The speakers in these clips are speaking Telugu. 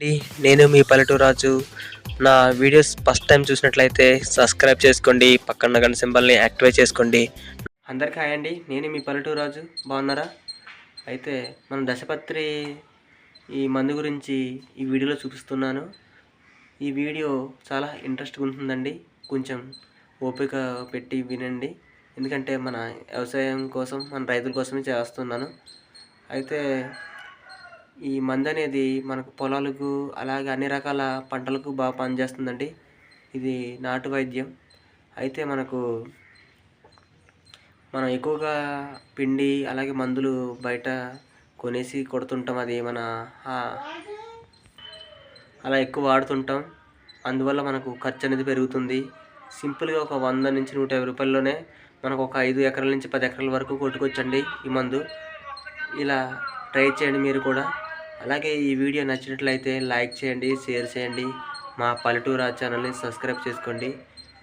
అండి. నేను మీ పల్లెటూరు రాజు. నా వీడియోస్ ఫస్ట్ టైం చూసినట్లయితే సబ్స్క్రైబ్ చేసుకోండి పక్కన గంట సింబల్ని యాక్టివేట్ చేసుకోండి. అందరికీ హాయ్ అండి. నేను మీ పల్లెటూరు రాజు. బాగున్నారా? అయితే మన దశపత్రి ఈ మందు గురించి ఈ వీడియోలో చూపిస్తున్నాను. ఈ వీడియో చాలా ఇంట్రెస్ట్గా ఉంటుందండి. కొంచెం ఓపిక పెట్టి వినండి. ఎందుకంటే మన వ్యవసాయం కోసం మన రైతుల కోసమే చేస్తున్నాను. అయితే ఈ మందు అనేది మనకు పొలాలకు అలాగే అన్ని రకాల పంటలకు బాగా పనిచేస్తుందండి. ఇది నాటు వైద్యం. అయితే మనకు మనం ఎక్కువగా పిండి అలాగే మందులు బయట కొనేసి కొడుతుంటాం. అది మన అలా ఎక్కువ వాడుతుంటాం. అందువల్ల మనకు ఖర్చు అనేది పెరుగుతుంది. సింపుల్గా ఒక వంద నుంచి నూట యాభై రూపాయల్లోనే మనకు ఒక ఐదు ఎకరాల నుంచి పది ఎకరాల వరకు కొట్టుకొచ్చండి ఈ మందు. ఇలా ట్రై చేయండి మీరు కూడా. అలాగే ఈ వీడియో నచ్చినట్లయితే లైక్ చేయండి షేర్ చేయండి. మా పల్లెటూరు ఛానల్ని సబ్స్క్రైబ్ చేసుకోండి.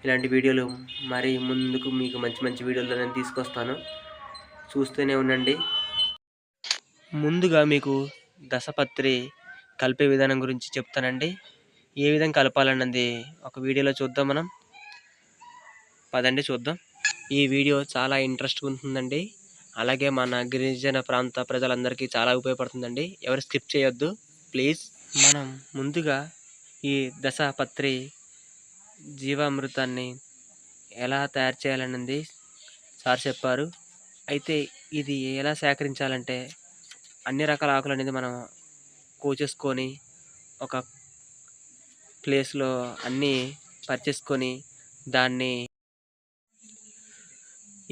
ఇలాంటి వీడియోలు మరి ముందుకు మీకు మంచి మంచి వీడియోలు నేను తీసుకొస్తాను. చూస్తూనే ఉండండి. ముందుగా మీకు దశపత్రి కలిపే విధానం గురించి చెప్తానండి. ఏ విధంగా కలపాలన్నది ఒక వీడియోలో చూద్దాం మనం. పదండి చూద్దాం. ఈ వీడియో చాలా ఇంట్రెస్ట్గా ఉంటుందండి. అలాగే మన గిరిజన ప్రాంత ప్రజలందరికీ చాలా ఉపయోగపడుతుందండి. ఎవరు స్కిప్ చేయొద్దు. ప్లీజ్ మనం ముందుగా ఈ దశపత్రి జీవామృతాన్ని ఎలా తయారు చేయాలన్నది సార్ చెప్పారు. అయితే ఇది ఎలా సేకరించాలంటే అన్ని రకాల ఆకులు అనేది మనం కోచేసుకొని ఒక ప్లేస్లో అన్నీ పరిచేసుకొని దాన్ని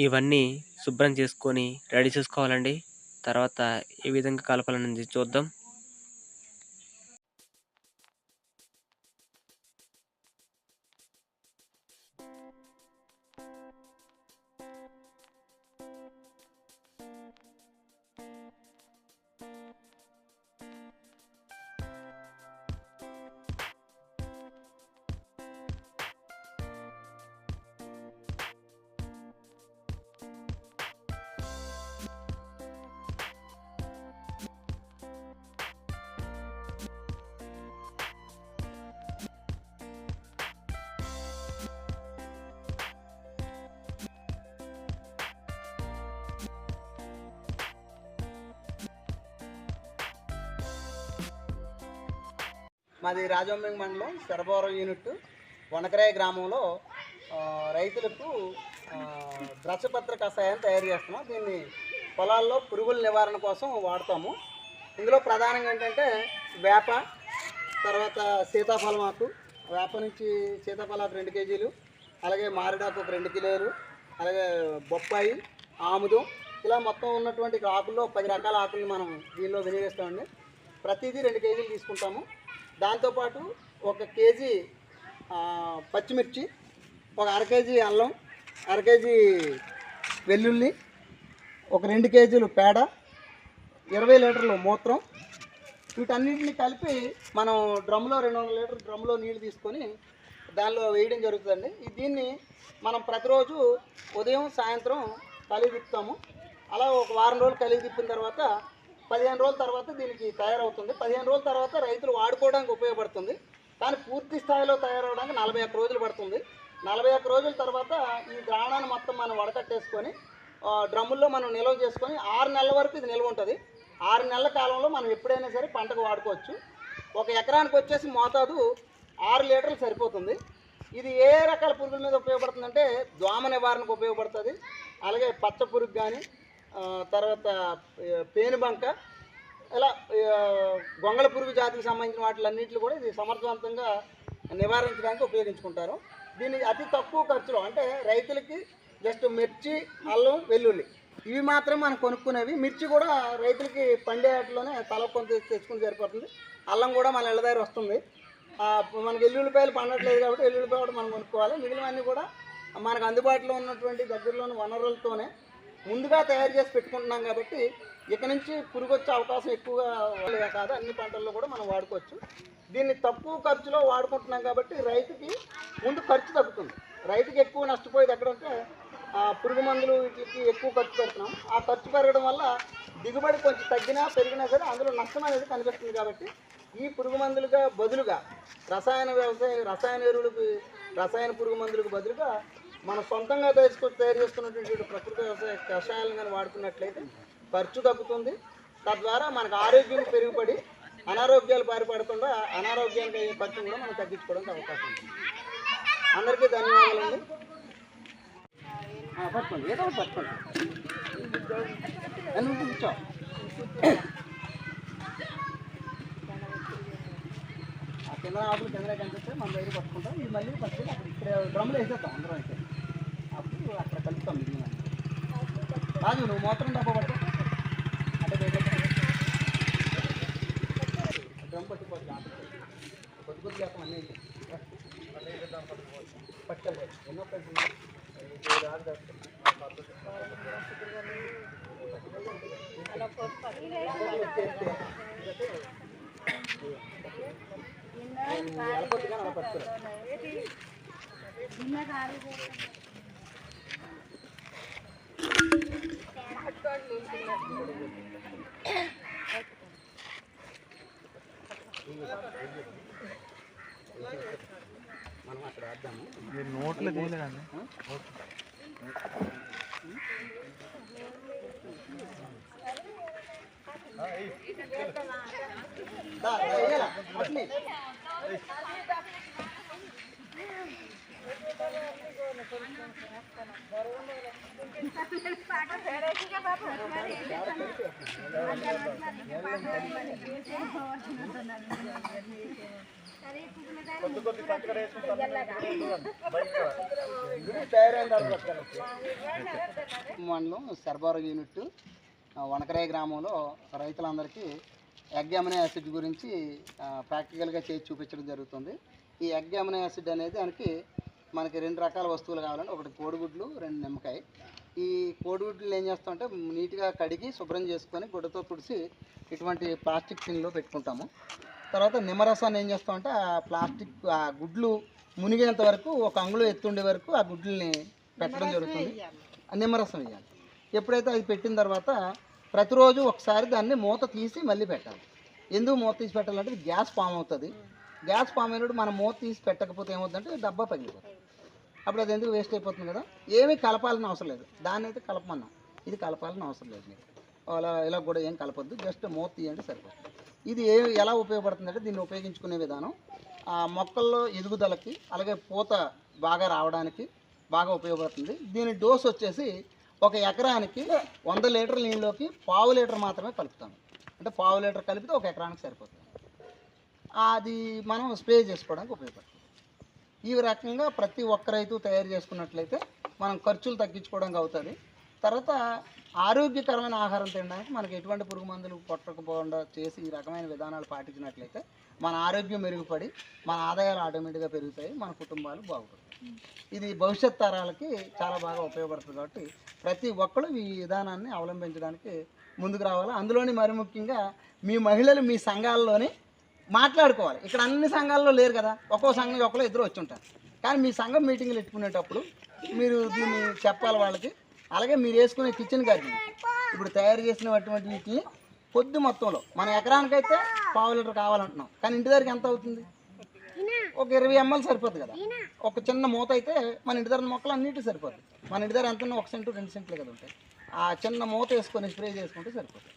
ఇవన్నీ శుభ్రం చేసుకొని రెడీ చేసుకోవాలండి. తర్వాత ఏ విధంగా కలపాలనేది చూద్దాం. మాది రాజవంబింగ్ మండలం శరభవరం యూనిట్ వనకరాయ గ్రామంలో రైతులకు ఆ, ద్రక్షపత్ర కషాయం తయారు చేస్తున్నాం. దీన్ని పొలాల్లో పురుగుల నివారణ కోసం వాడతాము. ఇందులో ప్రధానంగా ఏంటంటే వేప తర్వాత సీతాఫలం ఆకు వేప నుంచి సీతాఫలాకు రెండు కేజీలు అలాగే మారిడాకు ఒక రెండు కిలోలు అలాగే బొప్పాయి ఆముదం. ఇలా మొత్తం ఉన్నటువంటి ఆకుల్లో పది రకాల ఆకుల్ని మనం దీనిలో వినియోగిస్తామండి. ప్రతిదీ రెండు కేజీలు తీసుకుంటాము. దాంతోపాటు ఒక కేజీ పచ్చిమిర్చి ఒక అర కేజీ అల్లం అర కేజీ వెల్లుల్లి ఒక రెండు కేజీలు పేడ ఇరవై లీటర్లు మూత్రం. వీటన్నిటిని కలిపి మనం డ్రమ్లో రెండు వందల లీటర్ డ్రమ్లో నీళ్ళు తీసుకొని దానిలో వేయడం జరుగుతుందండి. దీన్ని మనం ప్రతిరోజు ఉదయం సాయంత్రం కలిగి తిప్పుతాము. అలా ఒక వారం రోజులు కలిగి తిప్పిన తర్వాత పదిహేను రోజుల తర్వాత దీనికి తయారవుతుంది. పదిహేను రోజుల తర్వాత రైతులు వాడుకోవడానికి ఉపయోగపడుతుంది. కానీ పూర్తి స్థాయిలో తయారవడానికి నలభై ఒక్క రోజులు పడుతుంది. నలభై ఒక్క రోజుల తర్వాత ఈ ద్రావణాన్ని మొత్తం మనం వడకట్టేసుకొని డ్రమ్ముల్లో మనం నిల్వ చేసుకొని ఆరు నెలల వరకు ఇది నిల్వ ఉంటుంది. ఆరు నెలల కాలంలో మనం ఎప్పుడైనా సరే పంటకు వాడుకోవచ్చు. ఒక ఎకరానికి వచ్చేసి మోతాదు ఆరు లీటర్లు సరిపోతుంది. ఇది ఏ రకాల పురుగుల మీద ఉపయోగపడుతుందంటే దోమ నివారణకు ఉపయోగపడుతుంది. అలాగే పచ్చ పురుగు కానీ తర్వాత పేనుబంక ఇలా గొంగళ పురుగు జాతికి సంబంధించిన వాటిలన్నింటిని కూడా ఇది సమర్థవంతంగా నివారించడానికి ఉపయోగించుకుంటారు. దీన్ని అతి తక్కువ ఖర్చులో అంటే రైతులకి జస్ట్ మిర్చి అల్లం వెల్లుల్లి ఇవి మాత్రం మనం కొనుక్కునేవి. మిర్చి కూడా రైతులకి పండే వాటిలోనే తల కొంత తెచ్చుకుని సరిపోతుంది. అల్లం కూడా మన ఇళ్ళ దగ్గర వస్తుంది. మనకి ఎల్లుల్లిపాయలు పండట్లేదు కాబట్టి ఎల్లుల్లిపాయ కూడా మనం కొనుక్కోవాలి. మిగిలినవన్నీ కూడా మనకు అందుబాటులో ఉన్నటువంటి దగ్గరలోని వనరులతోనే ముందుగా తయారు చేసి పెట్టుకుంటున్నాం కాబట్టి ఇక నుంచి పురుగు వచ్చే అవకాశం ఎక్కువగా కాదు అన్ని పంటల్లో కూడా మనం వాడుకోవచ్చు. దీన్ని తక్కువ ఖర్చులో వాడుకుంటున్నాం కాబట్టి రైతుకి ముందు ఖర్చు తగ్గుతుంది. రైతుకి ఎక్కువ నష్టపోయేది ఎక్కడంటే ఆ, పురుగు మందులు వీటికి ఎక్కువ ఖర్చు పెడుతున్నాం. ఆ ఖర్చు పెరగడం వల్ల దిగుబడి కొంచెం తగ్గినా పెరిగినా సరే అందులో నష్టం అనేది కనిపిస్తుంది కాబట్టి ఈ పురుగు మందులుగా బదులుగా రసాయన వ్యవసాయ రసాయన ఎరువులకు రసాయన పురుగు మందులకు బదులుగా మన సొంతంగా తయారు తయారు చేసుకున్నటువంటి ప్రకృతి వ్యవసాయ కషాయాలను కానీ వాడుకున్నట్లయితే ఖర్చు తగ్గుతుంది. తద్వారా మనకు ఆరోగ్యం పెరుగుపడి అనారోగ్యాలు పారిపడకుండా అనారోగ్యానికి అయ్యే ఖర్చు కూడా మనం తగ్గించుకోవడానికి అవకాశం ఉంది. అందరికీ ధన్యవాదాలండి. పట్టుకోండి. ఏదో పట్టుకోండి. కూర్చో. ఆ కింద ఆకులు కింద కనిపిస్తే మన దగ్గర పట్టుకుంటాం. ఇది మళ్ళీ పట్టుకుని అక్కడ ఇక్కడ డ్రమ్లో వేసేస్తాం అందరం అయితే. అక్కడ కలుపుతాం మిగిలిన రాజు నువ్వు మాత్రం డబ్బా పట్టు. అంటే డ్రమ్ పట్టుకోవచ్చు కొద్ది కొద్ది చేస్తాం అన్నీ పట్టుకెళ్ళి ఎన్నో కలిసి ఎలకొద్దిగా నోట్లో తీయలేదండి దా, దా, వేయాలా? అట్లే. మండలం సర్బారు యూనిట్ వనకరాయ గ్రామంలో రైతులందరికీ ఎగ్ యాసిడ్ గురించి ప్రాక్టికల్గా చేసి చూపించడం జరుగుతుంది. ఈ ఎగ్ యాసిడ్ అనేది దానికి మనకి రెండు రకాల వస్తువులు కావాలంటే ఒకటి కోడిగుడ్లు రెండు నిమ్మకాయ. ఈ కోడిగుడ్లు ఏం చేస్తామంటే నీట్గా కడిగి శుభ్రం చేసుకొని గుడ్డతో తుడిసి ఇటువంటి ప్లాస్టిక్ టిన్లో పెట్టుకుంటాము. తర్వాత నిమ్మరసాన్ని ఏం చేస్తామంటే ఆ ప్లాస్టిక్ ఆ గుడ్లు మునిగేంత వరకు ఒక అంగుళం ఎత్తుండే వరకు ఆ గుడ్లని పెట్టడం జరుగుతుంది. ఆ నిమ్మరసం వేయాలి. ఎప్పుడైతే అది పెట్టిన తర్వాత ప్రతిరోజు ఒకసారి దాన్ని మూత తీసి మళ్ళీ పెట్టాలి. ఎందుకు మూత తీసి పెట్టాలంటే గ్యాస్ ఫామ్ అవుతుంది. గ్యాస్ ఫామ్ అయినప్పుడు మనం మూత తీసి పెట్టకపోతే ఏమవుతుందంటే డబ్బా పగిలిపోతుంది. అప్పుడు అది ఎందుకు వేస్ట్ అయిపోతుంది కదా ఏమీ కలపాలని అవసరం లేదు. దాన్ని అయితే కలపమన్నాం. ఇది కలపాలని అవసరం లేదు మీకు. అలా ఇలా కూడా ఏం కలపొద్దు. జస్ట్ మూత తీయండి సరిపోతుంది. ఇది ఏ ఎలా ఉపయోగపడుతుందంటే దీన్ని ఉపయోగించుకునే విధానం. ఆ మొక్కల్లో ఎదుగుదలకి అలాగే పూత బాగా రావడానికి బాగా ఉపయోగపడుతుంది. దీని డోస్ వచ్చేసి ఒక ఎకరానికి వంద లీటర్ నీళ్ళలోకి పావు లీటర్ మాత్రమే కలుపుతాము అంటే పావు లీటర్ కలిపితే ఒక ఎకరానికి సరిపోతుంది. అది మనం స్ప్రే చేసుకోవడానికి ఉపయోగపడుతుంది. ఈ రకంగా ప్రతి ఒక్క రైతు తయారు చేసుకున్నట్లయితే మనం ఖర్చులు తగ్గించుకోవడానికి అవుతుంది. తర్వాత ఆరోగ్యకరమైన ఆహారం తినడానికి మనకి ఎటువంటి పురుగు మందులు కొట్టకపోకుండా చేసి ఈ రకమైన విధానాలు పాటించినట్లయితే మన ఆరోగ్యం మెరుగుపడి మన ఆదాయాలు ఆటోమేటిక్గా పెరుగుతాయి మన కుటుంబాలు బాగుపడతాయి. ఇది భవిష్యత్ తరాలకి చాలా బాగా ఉపయోగపడుతుంది కాబట్టి ప్రతి ఒక్కరు ఈ విధానాన్ని అవలంబించడానికి ముందుకు రావాలి. అందులోని మరి ముఖ్యంగా మీ మహిళలు మీ సంఘాల్లోని మాట్లాడుకోవాలి. ఇక్కడ అన్ని సంఘాల్లో లేరు కదా. ఒక్కో సంఘం ఒకరు ఇద్దరు వచ్చి ఉంటారు. కానీ మీ సంఘం మీటింగ్లు పెట్టుకునేటప్పుడు మీరు దీన్ని చెప్పాలి వాళ్ళకి. అలాగే మీరు వేసుకునే కిచెన్ గార్డెన్ ఇప్పుడు తయారు చేసినటువంటి వీటిని కొద్ది మొత్తంలో మన ఎకరానికైతే పావు లీటర్ కావాలంటున్నాం. కానీ ఇంటి దగ్గరికి ఎంత అవుతుంది? ఒక ఇరవై ఎంఎల్ సరిపోతుంది కదా. ఒక చిన్న మూత అయితే మన ఇంటి దగ్గర మొక్కలు అన్నిటి సరిపోతుంది మన ఇంటి దగ్గర ఎంత ఒక సెంటు రెండు సెంట్లు కదా ఉంటాయి. ఆ చిన్న మూత వేసుకొని స్ప్రే చేసుకుంటే సరిపోతుంది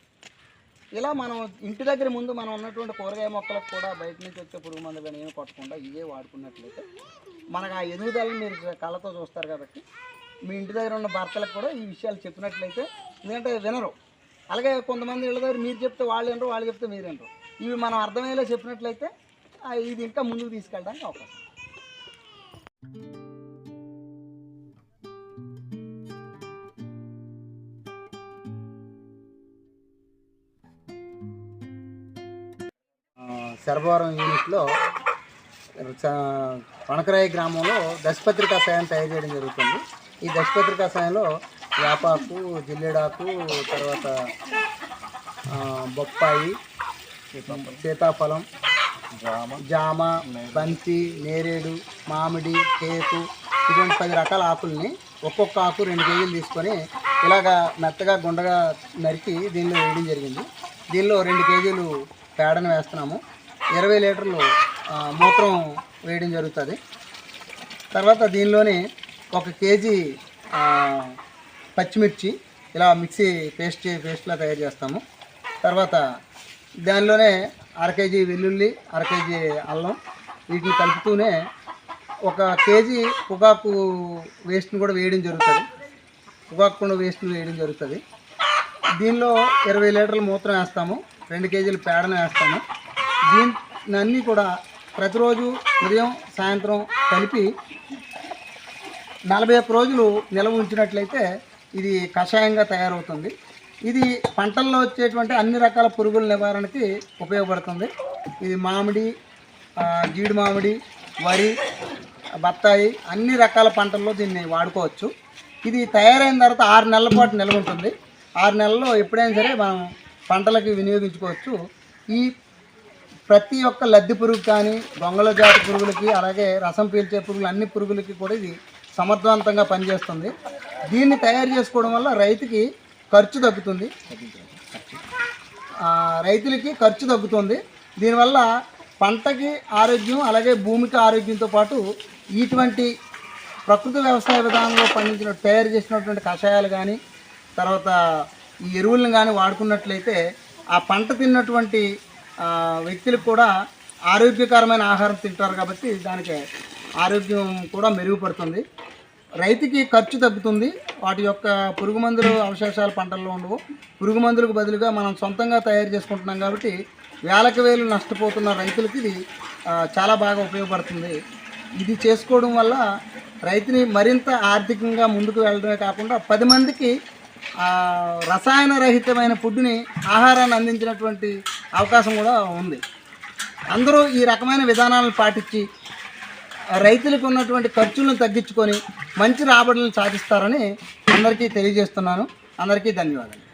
ఇలా మనం ఇంటి దగ్గర ముందు మనం ఉన్నటువంటి కూరగాయ మొక్కలకు కూడా బయట నుంచి వచ్చే పురుగు మందులు కానీ ఏమి కొట్టకుండా ఇవే వాడుకున్నట్లయితే మనకు ఆ ఎదుగుదలని మీరు కళ్ళతో చూస్తారు కాబట్టి మీ ఇంటి దగ్గర ఉన్న భర్తలకు కూడా ఈ విషయాలు చెప్పినట్లయితే ఎందుకంటే వినరు. అలాగే కొంతమంది ఇళ్ళ దగ్గర మీరు చెప్తే వాళ్ళు వినరు వాళ్ళు చెప్తే మీరు వినరు. ఇవి మనం అర్థమయ్యేలా చెప్పినట్లయితే ఇది ఇంకా ముందుకు తీసుకెళ్ళడానికి అవకాశం. శరభవరం యూనిట్లో వనకరాయ గ్రామంలో దశపత్రి కషాయం తయారు చేయడం జరుగుతుంది. ఈ దశపత్రి కషాయంలో వేపాకు జిల్లేడాకు తర్వాత బొప్పాయి సీతాఫలం జామ బంతి నేరేడు మామిడి టేకు ఇటువంటి పది రకాల ఆకుల్ని ఒక్కొక్క ఆకు రెండు కేజీలు తీసుకొని ఇలాగా మెత్తగా గుండగా నరికి దీనిలో వేయడం జరిగింది. దీనిలో రెండు కేజీలు పేడను వేస్తున్నాము. ఇరవై లీటర్లు మూత్రం వేయడం జరుగుతుంది. తర్వాత దీనిలోనే ఒక కేజీ పచ్చిమిర్చి ఇలా మిక్సీ పేస్ట్ పేస్ట్లా తయారు చేస్తాము. తర్వాత దానిలోనే అర కేజీ వెల్లుల్లి అర కేజీ అల్లం వీటిని కలుపుతూనే ఒక కేజీ పొగాకు వేస్ట్ని కూడా వేయడం జరుగుతుంది. పొగాకు కూడా వేస్ట్ని వేయడం జరుగుతుంది. దీనిలో ఇరవై లీటర్ల మూత్రం వేస్తాము. రెండు కేజీల పేడను వేస్తాము. దీన్ని అన్నీ కూడా ప్రతిరోజు ఉదయం సాయంత్రం కలిపి నలభై ఒక్క రోజులు నిల్వ ఉంచినట్లయితే ఇది కషాయంగా తయారవుతుంది. ఇది పంటల్లో వచ్చేటువంటి అన్ని రకాల పురుగుల నివారణకి ఉపయోగపడుతుంది. ఇది మామిడి జీడి మామిడి వరి బత్తాయి అన్ని రకాల పంటల్లో దీన్ని వాడుకోవచ్చు. ఇది తయారైన తర్వాత ఆరు నెలల పాటు నిల్వ ఉంటుంది. ఆరు నెలల్లో ఎప్పుడైనా సరే మనం పంటలకి వినియోగించుకోవచ్చు. ఈ ప్రతి ఒక్క లద్ది పురుగు కానీ దొంగల జాతి పురుగులకి అలాగే రసం పీల్చే పురుగులు అన్ని పురుగులకి కూడా ఇది సమర్థవంతంగా పనిచేస్తుంది. దీన్ని తయారు చేసుకోవడం వల్ల రైతుకి ఖర్చు తగ్గుతుంది. రైతులకి ఖర్చు తగ్గుతుంది. దీనివల్ల పంటకి ఆరోగ్యం అలాగే భూమికి ఆరోగ్యంతో పాటు ఇటువంటి ప్రకృతి వ్యవసాయ విధానంలో పండించిన తయారు చేసినటువంటి కషాయాలు కానీ తర్వాత ఈ ఎరువులను కానీ వాడుకున్నట్లయితే ఆ పంట తిన్నటువంటి వ్యక్తులకు కూడా ఆరోగ్యకరమైన ఆహారం తింటారు కాబట్టి దానికి ఆరోగ్యం కూడా మెరుగుపడుతుంది. రైతుకి ఖర్చు తగ్గుతుంది. వాటి యొక్క పురుగు మందులు అవశేషాలు పంటల్లో ఉండవు. పురుగు మందులకు బదులుగా మనం సొంతంగా తయారు చేసుకుంటున్నాం కాబట్టి వేలకు వేలు నష్టపోతున్న రైతులకి ఇది చాలా బాగా ఉపయోగపడుతుంది. ఇది చేసుకోవడం వల్ల రైతుని మరింత ఆర్థికంగా ముందుకు వెళ్ళడమే కాకుండా పది మందికి రసాయన రహితమైన ఫుడ్ని ఆహారాన్ని అందించినటువంటి అవకాశం కూడా ఉంది. అందరూ ఈ రకమైన విధానాలను పాటించి రైతులకు ఉన్నటువంటి ఖర్చులను తగ్గించుకొని మంచి రాబడులను సాధిస్తారని అందరికీ తెలియజేస్తున్నాను. అందరికీ ధన్యవాదాలు.